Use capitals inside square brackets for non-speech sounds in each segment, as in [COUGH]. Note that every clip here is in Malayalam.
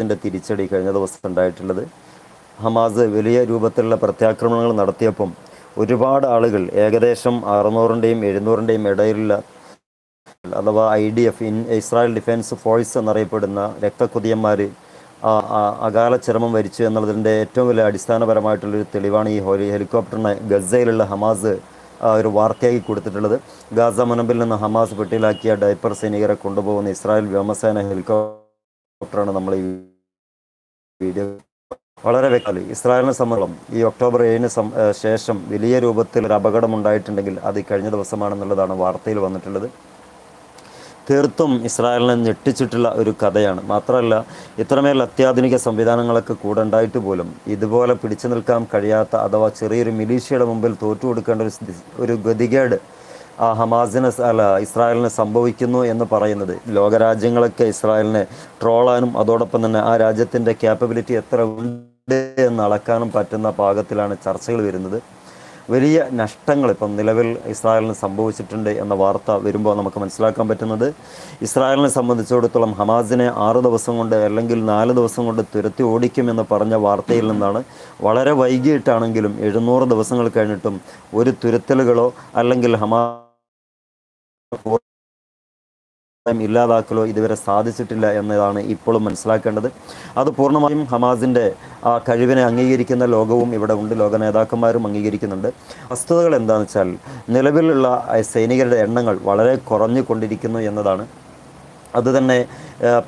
ത്തിന്റെ തിരിച്ചടി കഴിഞ്ഞ ദിവസം ഉണ്ടായിട്ടുള്ളത്. ഹമാസ് വലിയ രൂപത്തിലുള്ള പ്രത്യാക്രമണങ്ങൾ നടത്തിയപ്പം ഒരുപാട് ആളുകൾ ഏകദേശം അറുന്നൂറിന്റെയും എഴുന്നൂറിന്റെയും ഇടയിലുള്ള അഥവാ I D F in Israel defence force എന്നറിയപ്പെടുന്ന രക്തക്കുതിയന്മാർ അകാല ചരമം വരിച്ചു എന്നുള്ളതിന്റെ ഏറ്റവും വലിയ അടിസ്ഥാനപരമായിട്ടുള്ളൊരു തെളിവാണ് ഈ ഹോലി ഹെലികോപ്റ്ററിനെ ഗസയിലുള്ള ഹമാസ് ഒരു വാർത്തയാക്കി കൊടുത്തിട്ടുള്ളത്. ഗാസ മുനമ്പിൽ നിന്ന് ഹമാസ് പെട്ടിയിലാക്കിയ ഡൈപ്പർ സൈനികരെ കൊണ്ടുപോകുന്ന ഇസ്രായേൽ വ്യോമസേന ഹെലികോപ്റ്ററാണ് നമ്മൾ ഈ വീഡിയോ വളരെ വ്യക്തമായി. ഇസ്രായേലിനെ സംബന്ധം ഈ ഒക്ടോബർ ഏഴിന് ശേഷം വലിയ രൂപത്തിൽ ഒരു അപകടം ഉണ്ടായിട്ടുണ്ടെങ്കിൽ അത് കഴിഞ്ഞ ദിവസമാണെന്നുള്ളതാണ് വാർത്തയിൽ വന്നിട്ടുള്ളത്. തീർത്തും ഇസ്രായേലിനെ ഞെട്ടിച്ചിട്ടുള്ള ഒരു കഥയാണ്. മാത്രമല്ല ഇത്രമേൽ അത്യാധുനിക സംവിധാനങ്ങളൊക്കെ കൂടെ ഉണ്ടായിട്ട് പോലും ഇതുപോലെ പിടിച്ചു നിൽക്കാൻ കഴിയാത്ത അഥവാ ചെറിയൊരു മിലീഷ്യയുടെ മുമ്പിൽ തോറ്റു കൊടുക്കേണ്ട ഒരു ഒരു ഗതികേട് ആ ഹമാസിന് അല്ല ഇസ്രായേലിന് സംഭവിക്കുന്നു എന്ന് പറയുന്നത്. ലോകരാജ്യങ്ങളൊക്കെ ഇസ്രായേലിനെ ട്രോളാനും അതോടൊപ്പം തന്നെ ആ രാജ്യത്തിന്റെ ക്യാപ്പബിലിറ്റി എത്ര ഉണ്ട് എന്ന് അളക്കാനും പറ്റുന്ന പാകത്തിലാണ് ചർച്ചകൾ വരുന്നത്. വലിയ നഷ്ടങ്ങൾ ഇപ്പം നിലവിൽ ഇസ്രായേലിന് സംഭവിച്ചിട്ടുണ്ട് എന്ന വാർത്ത വരുമ്പോൾ നമുക്ക് മനസ്സിലാക്കാൻ പറ്റുന്നത് ഇസ്രായേലിനെ സംബന്ധിച്ചിടത്തോളം ഹമാസിനെ ആറ് ദിവസം കൊണ്ട് അല്ലെങ്കിൽ നാല് ദിവസം കൊണ്ട് തുരത്തി ഓടിക്കും എന്ന് പറഞ്ഞ വാർത്തയിൽ നിന്നാണ് വളരെ വൈകിട്ടാണെങ്കിലും എഴുന്നൂറ് ദിവസങ്ങൾ കഴിഞ്ഞിട്ടും ഒരു തുരത്തലുകളോ അല്ലെങ്കിൽ ഹമാ ഇല്ലാതാക്കലോ ഇതുവരെ സാധിച്ചിട്ടില്ല എന്നതാണ് ഇപ്പോഴും മനസ്സിലാക്കേണ്ടത്. അത് പൂർണമായും ഹമാസിന്റെ ആ കഴിവിനെ അംഗീകരിക്കുന്ന ലോകവും ഇവിടെ ഉണ്ട്. ലോക നേതാക്കന്മാരും അംഗീകരിക്കുന്നുണ്ട്. വസ്തുതകൾ എന്താണെന്ന് വെച്ചാൽ നിലവിലുള്ള സൈനികരുടെ എണ്ണങ്ങൾ വളരെ കുറഞ്ഞു കൊണ്ടിരിക്കുന്നു എന്നതാണ് അതുതന്നെ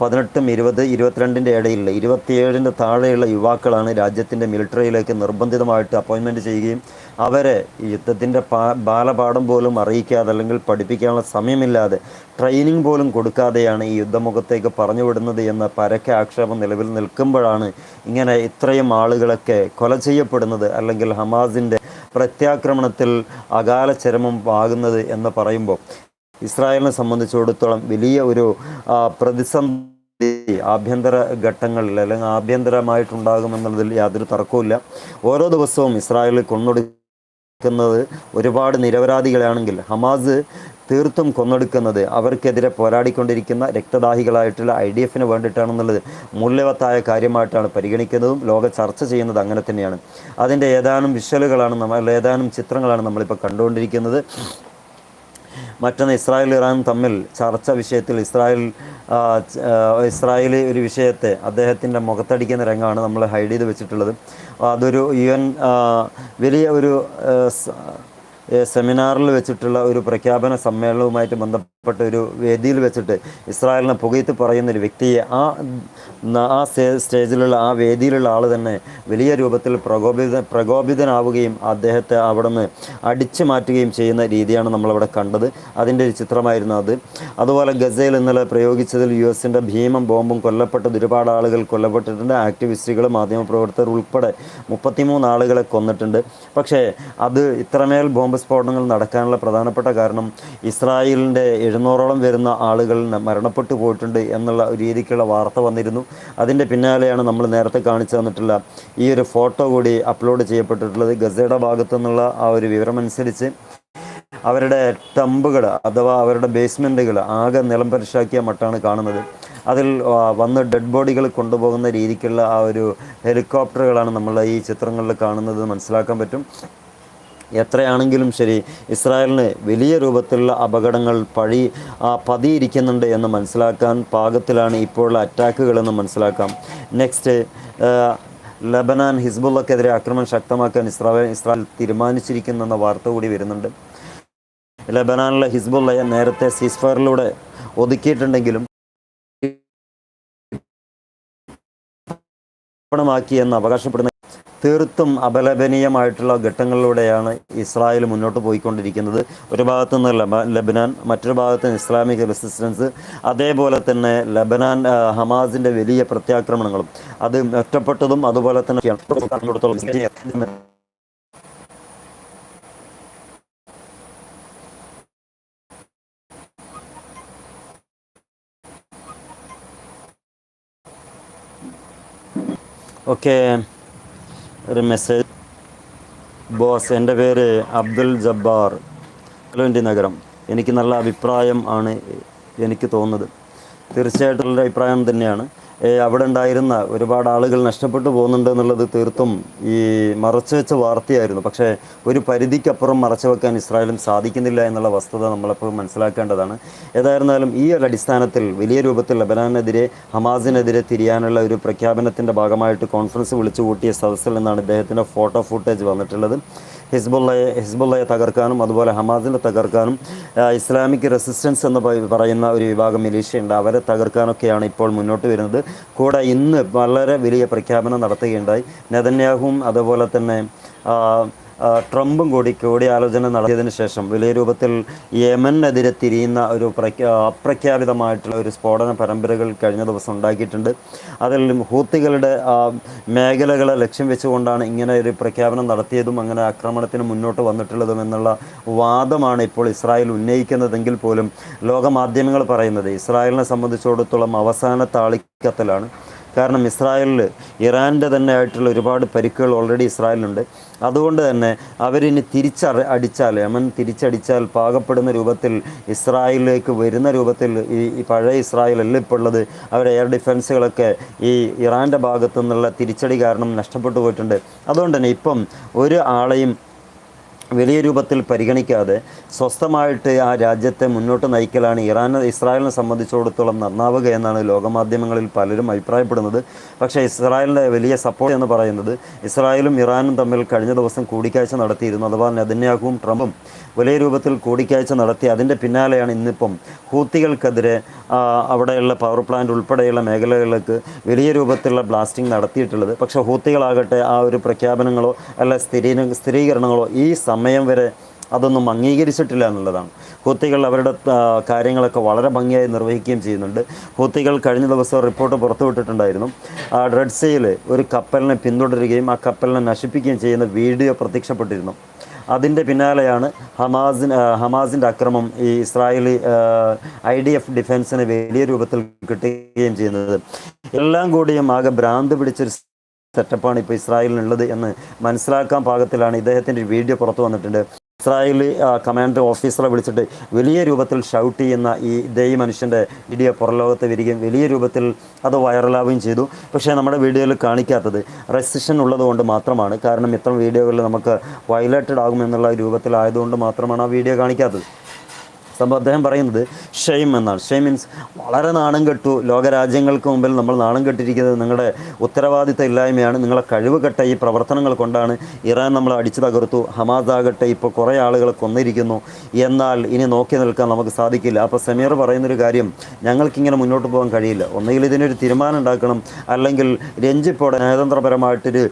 പതിനെട്ടും ഇരുപത് ഇരുപത്തിരണ്ടിന്റെ ഇടയിലുള്ള ഇരുപത്തിയേഴിന്റെ താഴെയുള്ള യുവാക്കളാണ് രാജ്യത്തിന്റെ മിലിറ്ററിയിലേക്ക് നിർബന്ധിതമായിട്ട് അപ്പോയിൻമെന്റ് ചെയ്യുകയും അവരെ യുദ്ധത്തിന്റെ പാ ബാലപാഠം പോലും അറിയിക്കാതെ അല്ലെങ്കിൽ പഠിപ്പിക്കാനുള്ള സമയമില്ലാതെ ട്രെയിനിങ് പോലും കൊടുക്കാതെയാണ് ഈ യുദ്ധമുഖത്തേക്ക് പറഞ്ഞുവിടുന്നത് എന്ന പരക്കെ ആക്ഷേപം നിലവിൽ നിൽക്കുമ്പോഴാണ് ഇങ്ങനെ ഇത്രയും ആളുകളൊക്കെ കൊല ചെയ്യപ്പെടുന്നത് അല്ലെങ്കിൽ ഹമാസിന്റെ പ്രത്യാക്രമണത്തിൽ അകാല ചരമം ആകുന്നത് എന്ന് പറയുമ്പോൾ. ഇസ്രായേലിനെ സംബന്ധിച്ചിടത്തോളം വലിയ ഒരു പ്രതിസന്ധി ആഭ്യന്തര ഘട്ടങ്ങളിൽ അല്ലെങ്കിൽ ആഭ്യന്തരമായിട്ടുണ്ടാകുമെന്നുള്ളതിൽ യാതൊരു തർക്കവുമില്ല. ഓരോ ദിവസവും ഇസ്രായേൽ കൊന്നൊടുക്കുന്നത് ഒരുപാട് നിരപരാധികളാണെങ്കിൽ ഹമാസ് തീർത്തും കൊന്നൊടുക്കുന്നത് അവർക്കെതിരെ പോരാടിക്കൊണ്ടിരിക്കുന്ന രക്തദാഹികളായിട്ടുള്ള ഐ ഡി എഫിന് വേണ്ടിയിട്ടാണെന്നുള്ളത് മൂല്യവത്തായ കാര്യമായിട്ടാണ് പരിഗണിക്കുന്നതും ലോക ചർച്ച ചെയ്യുന്നത് അങ്ങനെ തന്നെയാണ്. അതിന്റെ ഏതാനും വിഷ്വലുകളാണ് നമ്മൾ ഏതാനും ചിത്രങ്ങളാണ് നമ്മളിപ്പോൾ കണ്ടുകൊണ്ടിരിക്കുന്നത്. മറ്റൊന്ന് ഇസ്രായേൽ ഇറാൻ തമ്മിൽ ചർച്ച വിഷയത്തിൽ ഇസ്രായേൽ ഇസ്രായേലി ഒരു വിഷയത്തെ അദ്ദേഹത്തിന്റെ മുഖത്തടിക്കുന്ന രംഗമാണ് നമ്മൾ ഹൈഡ് ചെയ്ത് വെച്ചിട്ടുള്ളത്. അതൊരു യു എൻ വലിയ ഒരു സെമിനാറിൽ വെച്ചിട്ടുള്ള ഒരു പ്രഖ്യാപന സമ്മേളനവുമായിട്ട് ബന്ധപ്പെട്ട ഒരു വേദിയിൽ വെച്ചിട്ട് ഇസ്രായേലിനെ പുകയത്ത് പറയുന്ന ഒരു വ്യക്തിയെ ആ ആ സ്റ്റേജിലുള്ള ആ വേദിയിലുള്ള ആൾ തന്നെ വലിയ രൂപത്തിൽ പ്രകോപിത പ്രകോപിതനാവുകയും അദ്ദേഹത്തെ അവിടെ നിന്ന് അടിച്ചു മാറ്റുകയും ചെയ്യുന്ന രീതിയാണ് നമ്മളവിടെ കണ്ടത്. അതിന്റെ ഒരു ചിത്രമായിരുന്നു അത്. അതുപോലെ ഗസയിൽ ഇന്നലെ പ്രയോഗിച്ചതിൽ യു എസിന്റെ ഭീമം ബോംബും കൊല്ലപ്പെട്ടത് ഒരുപാട് ആളുകൾ കൊല്ലപ്പെട്ടിട്ടുണ്ട്. ആക്ടിവിസ്റ്റുകൾ മാധ്യമപ്രവർത്തകർ ഉൾപ്പെടെ മുപ്പത്തിമൂന്ന് ആളുകളെ കൊന്നിട്ടുണ്ട്. പക്ഷേ അത് ഇത്രമേൽ ബോംബ് സ്ഫോടനങ്ങൾ നടക്കാനുള്ള പ്രധാനപ്പെട്ട കാരണം ഇസ്രായേലിന്റെ എഴുന്നൂറോളം വരുന്ന ആളുകൾ മരണപ്പെട്ടു പോയിട്ടുണ്ട് എന്നുള്ള രീതിക്കുള്ള വാർത്ത വന്നിരുന്നു. അതിന്റെ പിന്നാലെയാണ് നമ്മൾ നേരത്തെ കാണിച്ചു തന്നിട്ടുള്ള ഈ ഒരു ഫോട്ടോ കൂടി അപ്ലോഡ് ചെയ്യപ്പെട്ടിട്ടുള്ളത് ഗസയുടെ ഭാഗത്തു നിന്നുള്ള ആ ഒരു വിവരമനുസരിച്ച് അവരുടെ ടമ്പുകൾ അഥവാ അവരുടെ ബേസ്മെന്റുകൾ ആകെ നിലം പരിശാക്കിയ മട്ടാണ് കാണുന്നത്. അതിൽ വന്ന് ഡെഡ് ബോഡികൾ കൊണ്ടുപോകുന്ന രീതിക്കുള്ള ആ ഒരു ഹെലികോപ്റ്ററുകളാണ് നമ്മൾ ഈ ചിത്രങ്ങളിൽ കാണുന്നത്. മനസ്സിലാക്കാൻ പറ്റും. എത്രയാണെങ്കിലും ശരി ഇസ്രായേലിന് വലിയ രൂപത്തിലുള്ള അപകടങ്ങൾ പഴി പതിയിരിക്കുന്നുണ്ട് എന്ന് മനസ്സിലാക്കാൻ പാകത്തിലാണ് ഇപ്പോഴുള്ള അറ്റാക്കുകളെന്ന് മനസ്സിലാക്കാം. നെക്സ്റ്റ് ലബനാൻ ഹിസ്ബുള്ളക്കെതിരെ ആക്രമണം ശക്തമാക്കാൻ ഇസ്രായേൽ ഇസ്രായേൽ തീരുമാനിച്ചിരിക്കുന്നെന്ന വാർത്ത കൂടി വരുന്നുണ്ട്. ലബനാനിലെ ഹിസ്ബുള്ളയെ നേരത്തെ സിസ്ഫറിലൂടെ ഒതുക്കിയിട്ടുണ്ടെങ്കിലും ാക്കി എന്ന് അവകാശപ്പെടുന്ന തീർത്തും അപലപനീയമായിട്ടുള്ള ഘട്ടങ്ങളിലൂടെയാണ് ഇസ്രായേൽ മുന്നോട്ട് പോയിക്കൊണ്ടിരിക്കുന്നത്. ഒരു ഭാഗത്തു നിന്ന് ലബ ലബനാൻ മറ്റൊരു ഭാഗത്ത് ഇസ്ലാമിക് റെസിസ്റ്റൻസ് അതേപോലെ തന്നെ ലബനാൻ ഹമാസിന്റെ വലിയ പ്രത്യാക്രമണങ്ങളും അത് ഒറ്റപ്പെട്ടതും അതുപോലെ തന്നെ [LAUGHS] ഓക്കെ. ഒരു മെസ്സേജ് ബോസ് എന്റെ പേര് അബ്ദുൽ ജബ്ബാർ. ഹലോന്റെ നഗരം. എനിക്ക് നല്ല അഭിപ്രായം ആണ് എനിക്ക് തോന്നുന്നത്. തീർച്ചയായിട്ടും എന്റെ അഭിപ്രായം തന്നെയാണ്. അവിടെ ഉണ്ടായിരുന്ന ഒരുപാട് ആളുകൾ നഷ്ടപ്പെട്ടു പോകുന്നുണ്ട് എന്നുള്ളത് തീർത്തും ഈ മറച്ചു വെച്ച വാർത്തയായിരുന്നു. പക്ഷേ ഒരു പരിധിക്കപ്പുറം മറച്ചു വെക്കാൻ ഇസ്രായേലും സാധിക്കുന്നില്ല എന്നുള്ള വസ്തുത നമ്മളെപ്പോഴും മനസ്സിലാക്കേണ്ടതാണ്. ഏതായിരുന്നാലും ഈ ഒരു അടിസ്ഥാനത്തിൽ വലിയ രൂപത്തിൽ ലബനാനെതിരെ ഹമാസിനെതിരെ തിരിയാനുള്ള ഒരു പ്രഖ്യാപനത്തിന്റെ ഭാഗമായിട്ട് കോൺഫറൻസ് വിളിച്ചു കൂട്ടിയ സദസ്സിൽ നിന്നാണ് ഇദ്ദേഹത്തിന്റെ ഫോട്ടോ ഫുട്ടേജ് വന്നിട്ടുള്ളത്. ഹിസ്ബുള്ളയെ ഹിസ്ബുള്ളയെ തകർക്കാനും അതുപോലെ ഹമാസിനെ തകർക്കാനും ഇസ്ലാമിക് റെസിസ്റ്റൻസ് എന്ന് പറയുന്ന ഒരു വിഭാഗം മിലീഷ്യയുണ്ട്. അവരെ തകർക്കാനൊക്കെയാണ് ഇപ്പോൾ മുന്നോട്ട് വരുന്നത്. കൂടെ ഇന്ന് വളരെ വലിയ പ്രഖ്യാപനം നടത്തുകയുണ്ടായി. നെതന്യാഹുവും അതുപോലെ തന്നെ ട്രംപും കൂടി കൂടിയാലോചന നടത്തിയതിന് ശേഷം വലിയ രൂപത്തിൽ യമനെതിരെ തിരിയുന്ന ഒരു പ്രഖ്യാ അപ്രഖ്യാപിതമായിട്ടുള്ള ഒരു സ്ഫോടന പരമ്പരകൾ കഴിഞ്ഞ ദിവസം ഉണ്ടാക്കിയിട്ടുണ്ട്. അതിൽ ഹൂത്തികളുടെ മേഖലകളെ ലക്ഷ്യം വെച്ചുകൊണ്ടാണ് ഇങ്ങനെ ഒരു പ്രഖ്യാപനം നടത്തിയതും അങ്ങനെ ആക്രമണത്തിന് മുന്നോട്ട് വന്നിട്ടുള്ളതും എന്നുള്ള വാദമാണ് ഇപ്പോൾ ഇസ്രായേൽ ഉന്നയിക്കുന്നതെങ്കിൽ പോലും ലോകമാധ്യമങ്ങൾ പറയുന്നത്. ഇസ്രായേലിനെ സംബന്ധിച്ചിടത്തോളം അവസാന താളിക്കത്തലാണ്. കാരണം ഇസ്രായേലിൽ ഇറാന്റെ തന്നെ ആയിട്ടുള്ള ഒരുപാട് പരിക്കുകൾ ഓൾറെഡി ഇസ്രായേലിലുണ്ട്. അതുകൊണ്ട് തന്നെ അവരിനി തിരിച്ചറി അടിച്ചാൽ യമൻ തിരിച്ചടിച്ചാൽ പാകപ്പെടുന്ന രൂപത്തിൽ ഇസ്രായേലിലേക്ക് വരുന്ന രൂപത്തിൽ ഈ പഴയ ഇസ്രായേൽ അല്ല ഇപ്പോൾ ഉള്ളത്? അവർ എയർ ഡിഫൻസുകളൊക്കെ ഈ ഇറാന്റെ ഭാഗത്തു നിന്നുള്ള തിരിച്ചടി കാരണം നഷ്ടപ്പെട്ടു പോയിട്ടുണ്ട്. അതുകൊണ്ട് തന്നെ ഇപ്പം ഒരു ആളെയും വലിയ രൂപത്തിൽ പരിഗണിക്കാതെ സ്വസ്ഥമായിട്ട് ആ രാജ്യത്തെ മുന്നോട്ട് നയിക്കലാണ് ഇറാൻ ഇസ്രായേലിനെ സംബന്ധിച്ചിടത്തോളം നന്നാവുക എന്നാണ് ലോകമാധ്യമങ്ങളിൽ പലരും അഭിപ്രായപ്പെടുന്നത്. പക്ഷേ ഇസ്രായേലിന്റെ വലിയ സപ്പോർട്ട് എന്ന് പറയുന്നത് ഇസ്രായേലും ഇറാനും തമ്മിൽ കഴിഞ്ഞ ദിവസം കൂടിക്കാഴ്ച നടത്തിയിരുന്നു. അഥവാ നെതന്യാഹുവും ട്രംപും വലിയ രൂപത്തിൽ കൂടിക്കാഴ്ച നടത്തി. അതിന്റെ പിന്നാലെയാണ് ഇന്നിപ്പം ഹൂത്തികൾക്കെതിരെ അവിടെയുള്ള പവർ പ്ലാന്റ് ഉൾപ്പെടെയുള്ള മേഖലകളിലേക്ക് വലിയ രൂപത്തിലുള്ള ബ്ലാസ്റ്റിംഗ് നടത്തിയിട്ടുള്ളത്. പക്ഷേ ഹൂത്തികളാകട്ടെ ആ ഒരു പ്രഖ്യാപനങ്ങളോ അല്ല സ്ഥിരീ സ്ഥിരീകരണങ്ങളോ ഈ സമയം വരെ അതൊന്നും അംഗീകരിച്ചിട്ടില്ല എന്നുള്ളതാണ്. ഹൂത്തികൾ അവരുടെ കാര്യങ്ങളൊക്കെ വളരെ ഭംഗിയായി നിർവഹിക്കുകയും ചെയ്യുന്നുണ്ട്. ഹൂത്തികൾ കഴിഞ്ഞ ദിവസം റിപ്പോർട്ട് പുറത്തുവിട്ടിട്ടുണ്ടായിരുന്നു. റെഡ് സീയിൽ ഒരു കപ്പലിനെ പിന്തുടരുകയും ആ കപ്പലിനെ നശിപ്പിക്കുകയും ചെയ്യുന്ന വീഡിയോ പ്രത്യക്ഷപ്പെട്ടിരുന്നു. അതിന്റെ പിന്നാലെയാണ് ഹമാസിൻ ഹമാസിന്റെ അക്രമം ഈ ഇസ്രായേലി ഐ ഡി എഫ് ഡിഫൻസിന് വലിയ രൂപത്തിൽ കിട്ടുകയും ചെയ്യുന്നത്. എല്ലാം കൂടിയും ആകെ ഭ്രാന്ത് പിടിച്ചൊരു സെറ്റപ്പാണ് ഇപ്പോൾ ഇസ്രായേലിനുള്ളത് എന്ന് മനസ്സിലാക്കാൻ പാകത്തിലാണ് ഇദ്ദേഹത്തിന്റെ വീഡിയോ പുറത്തു വന്നിട്ടുണ്ട്. ഇസ്രായേലി കമാൻഡർ ഓഫീസറെ വിളിച്ചിട്ട് വലിയ രൂപത്തിൽ ഷൗട്ട് ചെയ്യുന്ന ഈ ദൈ മനുഷ്യന്റെ വീഡിയോ പുറലോകത്ത് വരികയും വലിയ രൂപത്തിൽ അത് വൈറലാവുകയും ചെയ്തു. പക്ഷേ നമ്മുടെ വീഡിയോയിൽ കാണിക്കാത്തത് റെസിഷൻ ഉള്ളതുകൊണ്ട് മാത്രമാണ്. കാരണം ഇത്തരം വീഡിയോകളിൽ നമുക്ക് വയലേറ്റഡ് ആകുമെന്നുള്ള രൂപത്തിലായതുകൊണ്ട് മാത്രമാണ് ആ വീഡിയോ കാണിക്കാത്തത്. സംഭവം അദ്ദേഹം പറയുന്നത് ഷെയിം എന്നാണ്. ഷെയിം മീൻസ് വളരെ നാണം കെട്ടു. ലോകരാജ്യങ്ങൾക്ക് മുമ്പിൽ നമ്മൾ നാണം കെട്ടിരിക്കുന്നത് നിങ്ങളുടെ ഉത്തരവാദിത്ത ഇല്ലായ്മയാണ്. നിങ്ങളെ കഴിവ് കെട്ട ഈ പ്രവർത്തനങ്ങൾ കൊണ്ടാണ് ഇറാൻ നമ്മൾ അടിച്ചു തകർത്തു. ഹമാസ് ആകട്ടെ ഇപ്പോൾ കുറേ ആളുകൾ കൊന്നിരിക്കുന്നു. എന്നാൽ ഇനി നോക്കി നിൽക്കാൻ നമുക്ക് സാധിക്കില്ല. അപ്പോൾ സെമീർ പറയുന്നൊരു കാര്യം ഞങ്ങൾക്കിങ്ങനെ മുന്നോട്ട് പോകാൻ കഴിയില്ല. ഒന്നുകിൽ ഇതിനൊരു തീരുമാനം ഉണ്ടാക്കണം. അല്ലെങ്കിൽ രഞ്ജിപ്പോടെ നയതന്ത്രപരമായിട്ടൊരു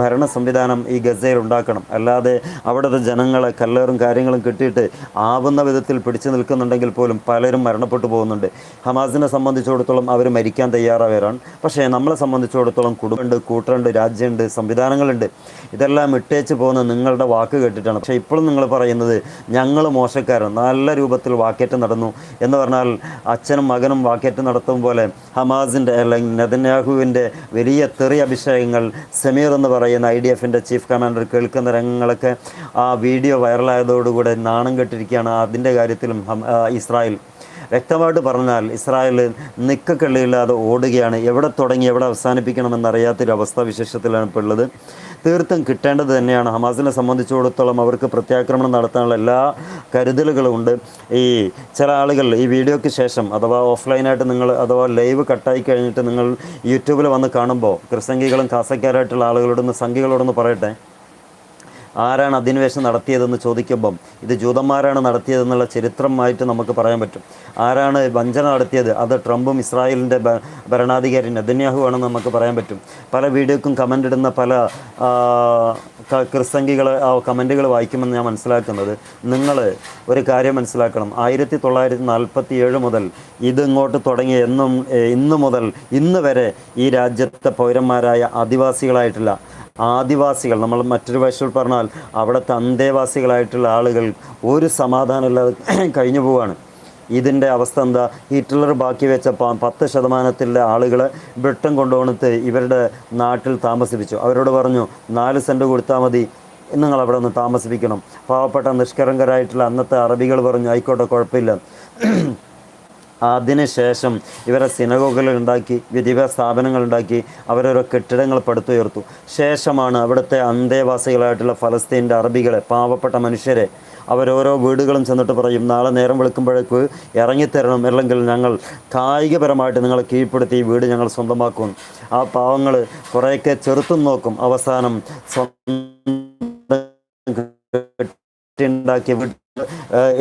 ഭരണ സംവിധാനം ഈ ഗസയിൽ ഉണ്ടാക്കണം. അല്ലാതെ അവിടുത്തെ ജനങ്ങളെ കല്ലേറും കാര്യങ്ങളും കിട്ടിയിട്ട് ആവുന്ന വിധത്തിൽ പിടിച്ചു നിൽക്കുന്നുണ്ടെങ്കിൽ പോലും പലരും മരണപ്പെട്ടു പോകുന്നുണ്ട്. ഹമാസിനെ സംബന്ധിച്ചിടത്തോളം അവർ മരിക്കാൻ തയ്യാറായവരാണ്. പക്ഷേ നമ്മളെ സംബന്ധിച്ചിടത്തോളം കുടുംബമുണ്ട് കൂട്ടറുണ്ട് രാജ്യമുണ്ട് സംവിധാനങ്ങളുണ്ട്. ഇതെല്ലാം ഇട്ടേച്ച് പോകുന്ന നിങ്ങളുടെ വാക്ക് കേട്ടിട്ടാണ്. പക്ഷേ ഇപ്പോഴും നിങ്ങൾ പറയുന്നത് ഞങ്ങൾ മോശക്കാരാണ്. നല്ല രൂപത്തിൽ വാക്കേറ്റം നടന്നു എന്ന് പറഞ്ഞാൽ അച്ഛനും മകനും വാക്കേറ്റം നടത്തും പോലെ ഹമാസിന്റെ അല്ലെങ്കിൽ നെതന്യാഹുവിന്റെ വലിയ തെറി അഭിഷേകങ്ങൾ സമീർ എന്ന് പറയുന്ന ഐ ഡി എഫിന്റെ ചീഫ് കമാൻഡർ കേൾക്കുന്ന രംഗങ്ങളൊക്കെ ആ വീഡിയോ വൈറലായതോടുകൂടെ നാണം കെട്ടിരിക്കുകയാണ്. അതിന്റെ കാര്യത്തിലും ഇസ്രായേൽ വ്യക്തമായിട്ട് പറഞ്ഞാൽ ഇസ്രായേൽ നിക്കക്കള്ളിയില്ലാതെ ഓടുകയാണ്. എവിടെ തുടങ്ങി എവിടെ അവസാനിപ്പിക്കണമെന്നറിയാത്തൊരു അവസ്ഥ വിശേഷത്തിലാണ് ഇപ്പോൾ ഉള്ളത്. തീർത്തും കിട്ടേണ്ടത് തന്നെയാണ്. ഹമാസിനെ സംബന്ധിച്ചിടത്തോളം അവർക്ക് പ്രത്യാക്രമണം നടത്താനുള്ള എല്ലാ കരുതലുകളും ഉണ്ട്. ഈ ചില ആളുകൾ ഈ വീഡിയോയ്ക്ക് ശേഷം അഥവാ ഓഫ്ലൈനായിട്ട് നിങ്ങൾ അഥവാ ലൈവ് കട്ടായി കഴിഞ്ഞിട്ട് നിങ്ങൾ യൂട്യൂബിൽ വന്ന് കാണുമ്പോൾ ക്രിസംഗികളും കാസക്കാരായിട്ടുള്ള ആളുകളോടൊന്ന് സംഘികളോടൊന്ന് പറയട്ടെ. ആരാണ് അധിനിവേശം നടത്തിയതെന്ന് ചോദിക്കുമ്പം ഇത് ജൂതന്മാരാണ് നടത്തിയതെന്നുള്ള ചരിത്രമായിട്ട് നമുക്ക് പറയാൻ പറ്റും. ആരാണ് വഞ്ചന നടത്തിയത്? അത് ട്രംപും ഇസ്രായേലിന്റെ ഭരണാധികാരി നെതന്യാഹു ആണെന്ന് നമുക്ക് പറയാൻ പറ്റും. പല വീഡിയോക്കും കമന്റ് ഇടുന്ന പല ആ, ക- ക്രിസ്തംഗികൾ ആ കമന്റുകൾ വായിക്കുമെന്ന് ഞാൻ മനസ്സിലാക്കുന്നത്. നിങ്ങൾ ഒരു കാര്യം മനസ്സിലാക്കണം. ആയിരത്തി തൊള്ളായിരത്തി നാൽപ്പത്തി ഏഴ് മുതൽ ഇതിങ്ങോട്ട് തുടങ്ങിയ തുടങ്ങി എന്നും ഇന്ന് മുതൽ ഇന്ന് വരെ ഈ രാജ്യത്തെ പൗരന്മാരായ ആദിവാസികളായിട്ടുള്ള ആദിവാസികൾ നമ്മൾ മറ്റൊരു വശത്തിൽ പറഞ്ഞാൽ അവിടെ തന്തേവാസികളായിട്ടുള്ള ആളുകൾ ഒരു സമാധാനമില്ലാതെ [CLEARS THROAT] കഴിഞ്ഞു പോവാണ്. ഇതിന്റെ അവസ്ഥ എന്താ? ഹിറ്റ്ലർ ബാക്കി വെച്ച പത്ത് ശതമാനത്തിലെ ആളുകളെ ബ്രിട്ടൻ കൊണ്ടുവന്നിട്ട് ഇവരുടെ നാട്ടിൽ താമസിപ്പിച്ചു. അവരോട് പറഞ്ഞു നാല് സെന്റ് കൊടുത്താൽ മതി നിങ്ങൾ അവിടെ ഒന്ന് താമസിപ്പിക്കണം. പാവപ്പെട്ട നിഷ്കളങ്കരായിട്ടുള്ള അന്നത്തെ അറബികൾ പറഞ്ഞു ആയിക്കോട്ടെ കുഴപ്പമില്ല. [CLEARS THROAT] അതിനുശേഷം ഇവരെ സിനഗോഗുകൾ ഉണ്ടാക്കി വിദ്യാഭ്യാസ സ്ഥാപനങ്ങൾ ഉണ്ടാക്കി അവരോരോ കെട്ടിടങ്ങൾ പടുത്തുയർത്തു. ശേഷമാണ് അവിടുത്തെ അന്തേവാസികളായിട്ടുള്ള ഫലസ്തീന്റെ അറബികളെ പാവപ്പെട്ട മനുഷ്യരെ അവരോരോ വീടുകളും ചെന്നിട്ട് പറയും നാളെ നേരം വെളുക്കുമ്പോഴേക്ക് ഇറങ്ങിത്തരണം അല്ലെങ്കിൽ ഞങ്ങൾ കായികപരമായിട്ട് നിങ്ങളെ കീഴ്പ്പെടുത്തി ഈ വീട് ഞങ്ങൾ സ്വന്തമാക്കും. ആ പാവങ്ങൾ കുറേയൊക്കെ ചെറുത്തും നോക്കും. അവസാനം സ്വന്തം ഉണ്ടാക്കിയ വീട്ടിൽ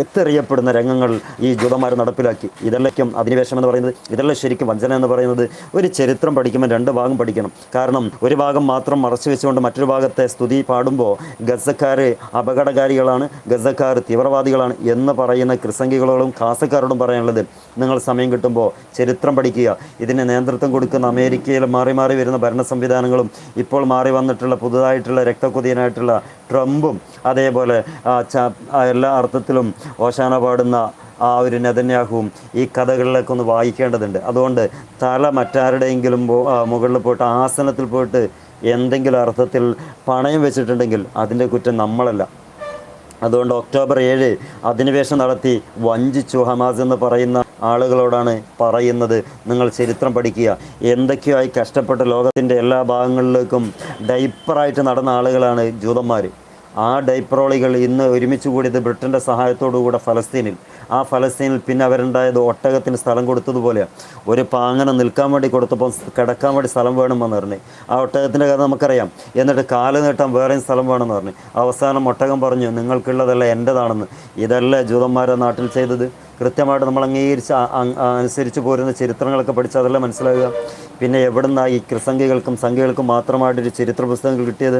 എത്തെറിയപ്പെടുന്ന രംഗങ്ങൾ ഈ ജൂതന്മാർ നടപ്പിലാക്കി. ഇതെല്ലാം അധിനിവേശം എന്ന് പറയുന്നത് ഇതെല്ലാം ശരിക്കും വഞ്ചന എന്ന് പറയുന്നത് ഒരു ചരിത്രം പഠിക്കുമ്പോൾ രണ്ട് ഭാഗം പഠിക്കണം. കാരണം ഒരു ഭാഗം മാത്രം മറച്ചു വെച്ചുകൊണ്ട് മറ്റൊരു ഭാഗത്തെ സ്തുതി പാടുമ്പോൾ ഗസക്കാർ അപകടകാരികളാണ് ഗസക്കാർ തീവ്രവാദികളാണ് എന്ന് പറയുന്ന ക്രിസംഗികളോടും കാസക്കാരോടും പറയാനുള്ളത്. നിങ്ങൾ സമയം കിട്ടുമ്പോൾ ചരിത്രം പഠിക്കുക. ഇതിന് നേതൃത്വം കൊടുക്കുന്ന അമേരിക്കയിൽ മാറി മാറി വരുന്ന ഭരണ സംവിധാനങ്ങളും ഇപ്പോൾ മാറി വന്നിട്ടുള്ള പുതുതായിട്ടുള്ള രക്തക്കുതിയനായിട്ടുള്ള ട്രംപും അതേപോലെ എല്ലാ അർത്ഥത്തിലും ഓശാന പാടുന്ന ആ ഒരു നെതന്യാഹുവും ഈ കഥകളിലൊക്കെ ഒന്ന് വായിക്കേണ്ടതുണ്ട്. അതുകൊണ്ട് തല മറ്റാരുടെയെങ്കിലും മുകളിൽ പോയിട്ട് ആസനത്തിൽ പോയിട്ട് എന്തെങ്കിലും അർത്ഥത്തിൽ പണയം വെച്ചിട്ടുണ്ടെങ്കിൽ അതിന്റെ കുറ്റം നമ്മളല്ല. അതുകൊണ്ട് ഒക്ടോബർ ഏഴ് അധിനിവേശം നടത്തി വഞ്ചിച്ചു ഹമാസ് എന്ന് പറയുന്ന ആളുകളോടാണ് പറയുന്നത്. നിങ്ങൾ ചരിത്രം പഠിക്കുക. എന്തൊക്കെയായി കഷ്ടപ്പെട്ട് ലോകത്തിന്റെ എല്ലാ ഭാഗങ്ങളിലേക്കും ഡൈപ്പറായിട്ട് നടന്ന ആളുകളാണ് ജൂതന്മാർ ആ ഡൈപ്രോളികൾ ഇന്ന് ഒരുമിച്ച് കൂടിയത് ബ്രിട്ടന്റെ സഹായത്തോടുകൂടെ ഫലസ്തീനിൽ. ആ ഫലസ്തീനിൽ പിന്നെ അവരുണ്ടായത് ഒട്ടകത്തിന് സ്ഥലം കൊടുത്തതുപോലെയാണ് ഒരു പാങ്ങനെ നിൽക്കാൻ വേണ്ടി കൊടുത്തപ്പോൾ കിടക്കാൻ വേണ്ടി സ്ഥലം വേണമെന്ന് പറഞ്ഞു. ആ ഒട്ടകത്തിന്റെ കഥ നമുക്കറിയാം. എന്നിട്ട് കാൽ നീട്ടാൻ വേറെയും സ്ഥലം വേണമെന്ന് പറഞ്ഞു. അവസാനം ഒട്ടകം പറഞ്ഞു നിങ്ങൾക്കുള്ളതല്ല എന്റെതാണെന്ന്. ഇതല്ലേ ജൂതന്മാരെ നാട്ടിൽ ചെയ്തത്? കൃത്യമായിട്ട് നമ്മൾ അംഗീകരിച്ച് അനുസരിച്ച് പോരുന്ന ചരിത്രങ്ങളൊക്കെ പഠിച്ച് അതെല്ലാം മനസ്സിലാവുക. പിന്നെ എവിടുന്ന ഈ കൃസംഖികൾക്കും സംഖ്യകൾക്കും മാത്രമായിട്ടൊരു ചരിത്ര പുസ്തകങ്ങൾ കിട്ടിയത്?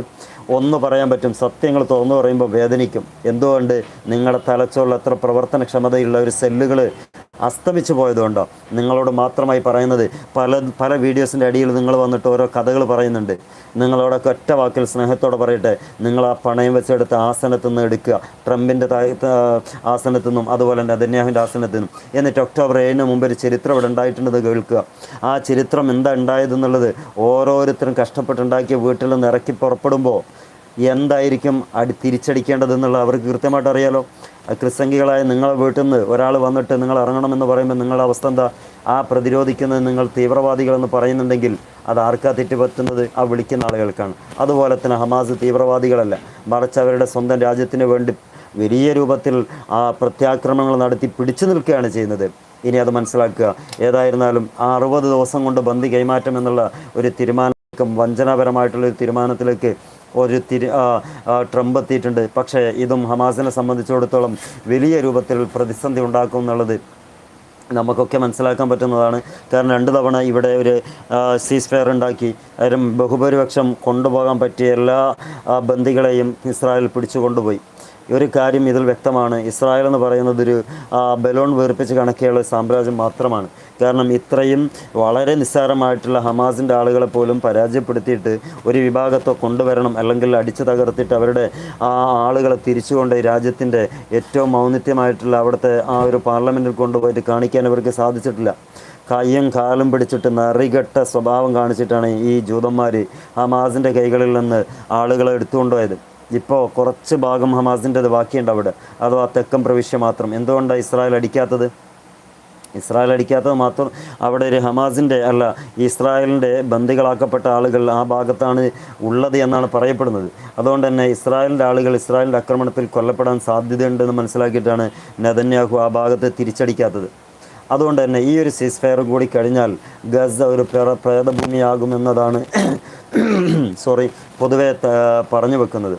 ഒന്ന് പറയാൻ പറ്റും സത്യങ്ങൾ തുറന്നു പറയുമ്പോൾ വേദനിക്കും. എന്തുകൊണ്ട് നിങ്ങളുടെ തലച്ചോറിൽ അത്ര പ്രവർത്തനക്ഷമതയുള്ള ഒരു സെല്ലുകൾ അസ്തമിച്ചു പോയതുകൊണ്ടോ? നിങ്ങളോട് മാത്രമായി പറയുന്നത് പല പല വീഡിയോസിന്റെ അടിയിൽ നിങ്ങൾ വന്നിട്ട് ഓരോ കഥകൾ പറയുന്നുണ്ട്. നിങ്ങളോടൊക്കെ ഒറ്റ വാക്കിൽ സ്നേഹത്തോടെ പറയട്ടെ. നിങ്ങൾ ആ പണയം വെച്ചെടുത്ത് ആസനത്തു നിന്ന് എടുക്കുക. ട്രംപിന്റെ ആസനത്തു നിന്നും അതുപോലെ തന്നെ അതന്യാഹുവിന്റെ ആസനത്തു നിന്നും. എന്നിട്ട് ഒക്ടോബർ ഏഴിന് മുമ്പ് ഒരു ചരിത്രം ഇവിടെ ഉണ്ടായിട്ടുണ്ടെന്ന് കേൾക്കുക. ആ ചരിത്രം എന്താ ഉണ്ടായതെന്നുള്ളത് ഓരോരുത്തരും കഷ്ടപ്പെട്ടുണ്ടാക്കിയ വീട്ടിൽ നിന്ന് ഇറക്കി പുറപ്പെടുമ്പോൾ എന്തായിരിക്കും അടി തിരിച്ചടിക്കേണ്ടതെന്നുള്ളത് അവർക്ക് കൃത്യമായിട്ട് അറിയാലോ. ആ ക്രിസംഗികളായ നിങ്ങളെ വീട്ടിൽ നിന്ന് ഒരാൾ വന്നിട്ട് നിങ്ങൾ ഇറങ്ങണമെന്ന് പറയുമ്പോൾ നിങ്ങളുടെ അവസ്ഥ എന്താ? ആ പ്രതിരോധിക്കുന്നത് നിങ്ങൾ തീവ്രവാദികളെന്ന് പറയുന്നുണ്ടെങ്കിൽ അത് ആർക്കാ തെറ്റുപറ്റുന്നത്? ആ വിളിക്കുന്ന ആളുകൾക്കാണ്. അതുപോലെ തന്നെ ഹമാസ് തീവ്രവാദികളല്ല. മറിച്ച് അവരുടെ സ്വന്തം രാജ്യത്തിന് വേണ്ടി വലിയ രൂപത്തിൽ ആ പ്രത്യാക്രമണങ്ങൾ നടത്തി പിടിച്ചു നിൽക്കുകയാണ് ചെയ്യുന്നത്. ഇനി അത് മനസ്സിലാക്കുക. ഏതായിരുന്നാലും ആ അറുപത് ദിവസം കൊണ്ട് ബന്ധി കൈമാറ്റം എന്നുള്ള ഒരു തീരുമാനം വഞ്ചനാപരമായിട്ടുള്ള ഒരു തീരുമാനത്തിലേക്ക് ഒരു തിരി ട്രംപ് എത്തിയിട്ടുണ്ട്. പക്ഷേ ഇതും ഹമാസിനെ സംബന്ധിച്ചിടത്തോളം വലിയ രൂപത്തിൽ പ്രതിസന്ധി ഉണ്ടാക്കും എന്നുള്ളത് നമുക്കൊക്കെ മനസ്സിലാക്കാൻ പറ്റുന്നതാണ്. കാരണം രണ്ട് തവണ ഇവിടെ ഒരു സീസ് ഫെയർ ഉണ്ടാക്കി. അതിലും ബഹുഭൂരിപക്ഷം കൊണ്ടുപോകാൻ പറ്റിയ എല്ലാ ബന്ദികളെയും ഇസ്രായേൽ പിടിച്ചു കൊണ്ടുപോയി. ഒരു കാര്യം ഇതിൽ വ്യക്തമാണ്. ഇസ്രായേൽ എന്ന് പറയുന്നത് ഒരു ബലോൺ വേർപ്പിച്ച് കണക്കെയുള്ള സാമ്രാജ്യം മാത്രമാണ്. കാരണം ഇത്രയും വളരെ നിസ്സാരമായിട്ടുള്ള ഹമാസിന്റെ ആളുകളെ പോലും പരാജയപ്പെടുത്തിയിട്ട് ഒരു വിഭാഗത്തെ കൊണ്ടുവരണം അല്ലെങ്കിൽ അടിച്ചു തകർത്തിട്ട് അവരുടെ ആ ആളുകളെ തിരിച്ചുകൊണ്ട് രാജ്യത്തിന്റെ ഏറ്റവും ഔന്നിത്യമായിട്ടുള്ള അവിടുത്തെ ആ ഒരു പാർലമെന്റിൽ കൊണ്ടുപോയിട്ട് കാണിക്കാൻ അവർക്ക് സാധിച്ചിട്ടില്ല. കയ്യും കാലും പിടിച്ചിട്ട് നറികെട്ട സ്വഭാവം കാണിച്ചിട്ടാണ് ഈ ജൂതന്മാർ ഹമാസിന്റെ കൈകളിൽ നിന്ന് ആളുകളെ എടുത്തുകൊണ്ടുപോയത്. ഇപ്പോൾ കുറച്ച് ഭാഗം ഹമാസിന്റെത് ബാക്കിയുണ്ട് അവിടെ. അതോ ആ തെക്കൻ പ്രവിശ്യ മാത്രം? എന്തുകൊണ്ടാണ് ഇസ്രായേൽ അടിക്കാത്തത്? ഇസ്രായേൽ അടിക്കാത്തത് മാത്രം അവിടെ ഒരു ഹമാസിന്റെ അല്ല ഇസ്രായേലിന്റെ ബന്ദികളാക്കപ്പെട്ട ആളുകൾ ആ ഭാഗത്താണ് ഉള്ളത് എന്നാണ് പറയപ്പെടുന്നത്. അതുകൊണ്ട് തന്നെ ഇസ്രായേലിന്റെ ആളുകൾ ഇസ്രായേലിന്റെ ആക്രമണത്തിൽ കൊല്ലപ്പെടാൻ സാധ്യതയുണ്ടെന്ന് മനസ്സിലാക്കിയിട്ടാണ് നെതന്യാഹു ആ ഭാഗത്ത് തിരിച്ചടിക്കാത്തത്. അതുകൊണ്ട് തന്നെ ഈ ഒരു സീസ് ഫയർ കൂടി കഴിഞ്ഞാൽ ഗസ ഒരു പ്രേത പ്രേതഭൂമിയാകുമെന്നതാണ് സോറി പൊതുവെ പറഞ്ഞു വെക്കുന്നത്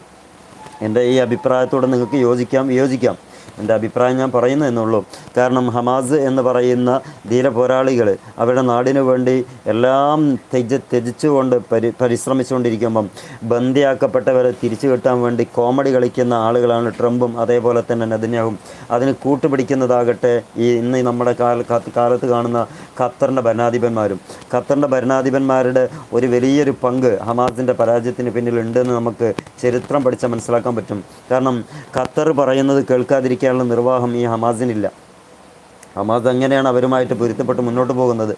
എന്റെ ഈ അഭിപ്രായത്തോട് നിങ്ങൾക്ക് യോജിക്കാം വിയോജിക്കാം എന്റെ അഭിപ്രായം ഞാൻ പറയുന്നു എന്നുള്ളൂ. കാരണം ഹമാസ് എന്ന് പറയുന്ന ധീര പോരാളികൾ അവരുടെ നാടിനു വേണ്ടി എല്ലാം ത്യജ ത്യജിച്ചുകൊണ്ട് പരി പരിശ്രമിച്ചുകൊണ്ടിരിക്കുമ്പം ബന്ദിയാക്കപ്പെട്ടവരെ തിരിച്ചു കിട്ടാൻ വേണ്ടി കോമഡി കളിക്കുന്ന ആളുകളാണ് ട്രംപും അതേപോലെ തന്നെ നെതന്യാഹും അതിന് കൂട്ടുപിടിക്കുന്നതാകട്ടെ ഈ ഇന്ന് നമ്മുടെ കാലത്ത് കാണുന്ന ഖത്തറിന്റെ ഭരണാധിപന്മാരും. ഖത്തറിന്റെ ഭരണാധിപന്മാരുടെ ഒരു വലിയൊരു പങ്ക് ഹമാസിന്റെ പരാജയത്തിന് പിന്നിലുണ്ടെന്ന് നമുക്ക് ചരിത്രം പഠിച്ചാൽ മനസ്സിലാക്കാൻ പറ്റും. കാരണം ഖത്തർ പറയുന്നത് കേൾക്കാതിരിക്കാനുള്ള നിർവാഹം ഈ ഹമാസിനില്ല. ഹമാസ് എങ്ങനെയാണ് അവരുമായിട്ട് പൊരുത്തപ്പെട്ട് മുന്നോട്ട് പോകുന്നത്.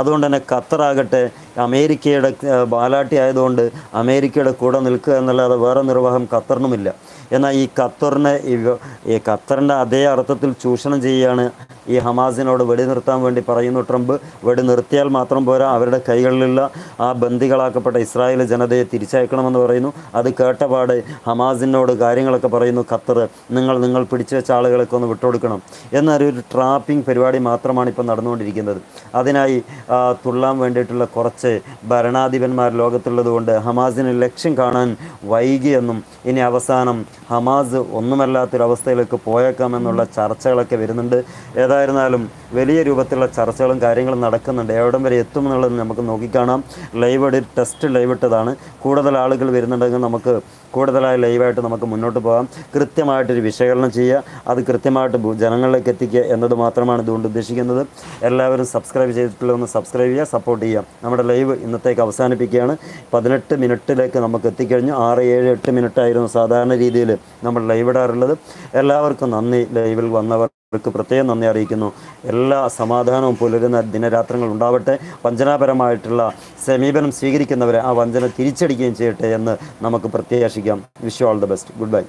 അതുകൊണ്ട് തന്നെ ഖത്തറാകട്ടെ അമേരിക്കയുടെ ബാലാട്ടി ആയതുകൊണ്ട് അമേരിക്കയുടെ കൂടെ നിൽക്കുക എന്നല്ലാതെ വേറെ നിർവാഹം ഖത്തറിനുമില്ല. എന്നാൽ ഈ ഖത്തറിനെ ഈ ഖത്തറിന്റെ അതേ അർത്ഥത്തിൽ ചൂഷണം ചെയ്യുകയാണ് ഈ ഹമാസിനോട് വെടി നിർത്താൻ വേണ്ടി പറയുന്നു ട്രംപ്. വെടി നിർത്തിയാൽ മാത്രം പോരാ അവരുടെ കൈകളിലുള്ള ആ ബന്ദികളാക്കപ്പെട്ട ഇസ്രായേൽ ജനതയെ തിരിച്ചയക്കണമെന്ന് പറയുന്നു. അത് കേട്ടപാട് ഹമാസിനോട് കാര്യങ്ങളൊക്കെ പറയുന്നു ഖത്തർ നിങ്ങൾ നിങ്ങൾ പിടിച്ചു വെച്ച ആളുകളൊക്കെ ഒന്ന് വിട്ടുകൊടുക്കണം എന്നൊരു ട്രാപ്പിംഗ് പരിപാടി മാത്രമാണ് ഇപ്പോൾ നടന്നുകൊണ്ടിരിക്കുന്നത്. അതിനായി തുള്ളാൻ വേണ്ടിയിട്ടുള്ള കുറച്ച് ഭരണാധിപന്മാർ ലോകത്തുള്ളതുകൊണ്ട് ഹമാസിന് ലക്ഷ്യം കാണാൻ വൈകിയെന്നും ഇനി അവസാനം ഹമാസ് ഒന്നുമല്ലാത്തൊരവസ്ഥയിലേക്ക് പോയേക്കാമെന്നുള്ള ചർച്ചകളൊക്കെ വരുന്നുണ്ട്. ഏതായിരുന്നാലും വലിയ രൂപത്തിലുള്ള ചർച്ചകളും കാര്യങ്ങളും നടക്കുന്നുണ്ട്. എവിടം വരെ എത്തുമെന്നുള്ളത് നമുക്ക് നോക്കിക്കാണാം. ലൈവ് ടെസ്റ്റ് ലൈവ് ഇട്ടതാണ്. കൂടുതൽ ആളുകൾ വരുന്നുണ്ടെങ്കിൽ നമുക്ക് കൂടുതലായി ലൈവായിട്ട് നമുക്ക് മുന്നോട്ട് പോകാം. കൃത്യമായിട്ടൊരു വിശകലനം ചെയ്യുക. അത് കൃത്യമായിട്ട് ജനങ്ങളിലേക്ക് എത്തിക്കുക എന്നത് മാത്രമാണ് ഇതുകൊണ്ട് ഉദ്ദേശിക്കുന്നത്. എല്ലാവരും സബ്സ്ക്രൈബ് ചെയ്തിട്ടുള്ള ഒന്ന് സബ്സ്ക്രൈബ് ചെയ്യുക സപ്പോർട്ട് ചെയ്യുക. നമ്മുടെ ലൈവ് ഇന്നത്തേക്ക് അവസാനിപ്പിക്കുകയാണ്. പതിനെട്ട് മിനിറ്റിലേക്ക് നമുക്ക് എത്തിക്കഴിഞ്ഞു. ആറ് ഏഴ് എട്ട് മിനിറ്റായിരുന്നു സാധാരണ രീതിയിൽ നമ്മൾ ലൈവ് ഇടാറുള്ളത്. എല്ലാവർക്കും നന്ദി. ലൈവിൽ വന്നവർക്ക് പ്രത്യേകം നന്ദി അറിയിക്കുന്നു. എല്ലാ സമാധാനവും പുലരുന്ന ദിനരാത്രങ്ങൾ ഉണ്ടാവട്ടെ. വഞ്ചനാപരമായിട്ടുള്ള സമീപനം സ്വീകരിക്കുന്നവരെ ആ വഞ്ചന തിരിച്ചടിക്കുകയും ചെയ്യട്ടെ എന്ന് നമുക്ക് പ്രത്യാശിക്കാം. Wish all the best good bye